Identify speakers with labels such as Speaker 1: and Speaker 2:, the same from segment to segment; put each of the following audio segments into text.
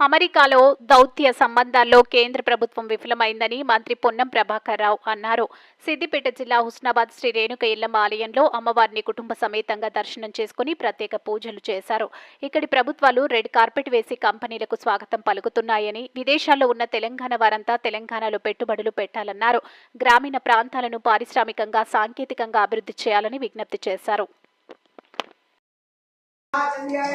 Speaker 1: అమెరికాలో దౌత్య సంబంధాల్లో కేంద్ర ప్రభుత్వం విఫలమైందని మంత్రి పొన్నం ప్రభాకర్ రావు అన్నారు. సిద్దిపేట జిల్లా హుస్నాబాద్ శ్రీ రేణుక ఎల్లమ్మ ఆలయంలో అమ్మవారిని కుటుంబ సమేతంగా దర్శనం చేసుకుని ప్రత్యేక పూజలు చేశారు. ఇక్కడి ప్రభుత్వాలు రెడ్ కార్పెట్ వేసి కంపెనీలకు స్వాగతం పలుకుతున్నాయని విదేశాల్లో ఉన్న తెలంగాణ వారంతా తెలంగాణలో పెట్టుబడులు పెట్టాలన్నారు. గ్రామీణ ప్రాంతాలను పారిశ్రామికంగా సాంకేతికంగా అభివృద్ధి చేయాలని విజ్ఞప్తి చేశారు.
Speaker 2: చంద్యాయ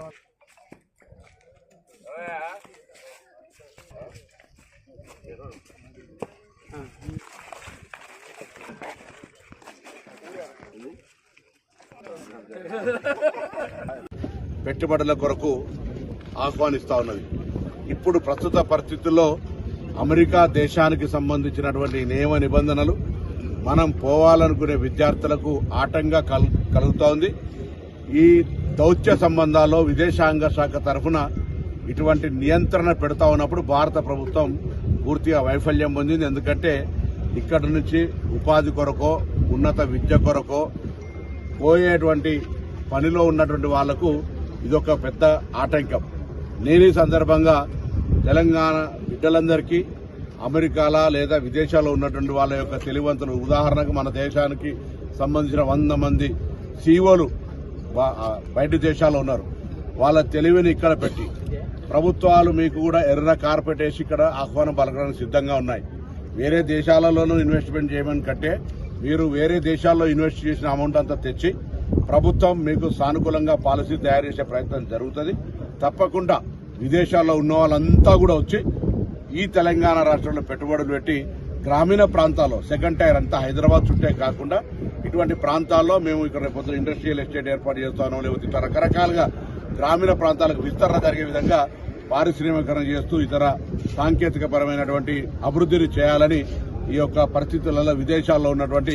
Speaker 3: Gracias.
Speaker 4: పెట్టుబడుల కొరకు ఆహ్వానిస్తా ఉన్నది. ఇప్పుడు ప్రస్తుత పరిస్థితుల్లో అమెరికా దేశానికి సంబంధించినటువంటి నియమ నిబంధనలు మనం పోవాలనుకునే విద్యార్థులకు ఆటంగా కల్- ఈ దౌత్య సంబంధాల్లో విదేశాంగ శాఖ తరఫున ఇటువంటి నియంత్రణ పెడతా ఉన్నప్పుడు భారత ప్రభుత్వం పూర్తిగా వైఫల్యం పొందింది. ఎందుకంటే ఇక్కడి నుంచి ఉపాధి కొరకో ఉన్నత విద్య కొరకో పోయేటువంటి పనిలో ఉన్నటువంటి వాళ్ళకు ఇదొక పెద్ద ఆటంకం. నేను ఈ సందర్భంగా తెలంగాణ బిడ్డలందరికీ అమెరికాలా లేదా విదేశాల్లో ఉన్నటువంటి వాళ్ళ యొక్క తెలివంతులు ఉదాహరణకు మన దేశానికి సంబంధించిన వంద మంది సీఓలు బయట దేశాల్లో ఉన్నారు. వాళ్ళ తెలివిని ఇక్కడ పెట్టి ప్రభుత్వాలు మీకు కూడా ఎర్ర కార్పెట్ వేసి ఇక్కడ ఆహ్వానం పలకడానికి సిద్ధంగా ఉన్నాయి. వేరే దేశాలలోనూ ఇన్వెస్ట్మెంట్ చేయమని కట్టే మీరు వేరే దేశాల్లో ఇన్వెస్ట్ చేసిన అమౌంట్ అంతా తెచ్చి ప్రభుత్వం మీకు సానుకూలంగా పాలసీ తయారు చేసే ప్రయత్నం జరుగుతుంది. తప్పకుండా విదేశాల్లో ఉన్న వాళ్ళంతా కూడా వచ్చి ఈ తెలంగాణ రాష్ట్రంలో పెట్టుబడులు పెట్టి గ్రామీణ ప్రాంతాల్లో సెకండ్ టైర్ అంతా హైదరాబాద్ చుట్టే కాకుండా ఇటువంటి ప్రాంతాల్లో మేము ఇక్కడ రేపు ఇండస్ట్రియల్ ఎస్టేట్ ఏర్పాటు చేస్తాను లేకపోతే రకరకాలుగా గ్రామీణ ప్రాంతాలకు విస్తరణ జరిగే విధంగా పారిశ్రామికరణ చేస్తూ ఇతర సాంకేతిక పరమైనటువంటి అభివృద్ధిని చేయాలని ఈ యొక్క పరిస్థితులలో విదేశాల్లో ఉన్నటువంటి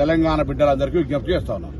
Speaker 4: తెలంగాణ బిడ్డలందరికీ విజ్ఞప్తి చేస్తా ఉన్నాను.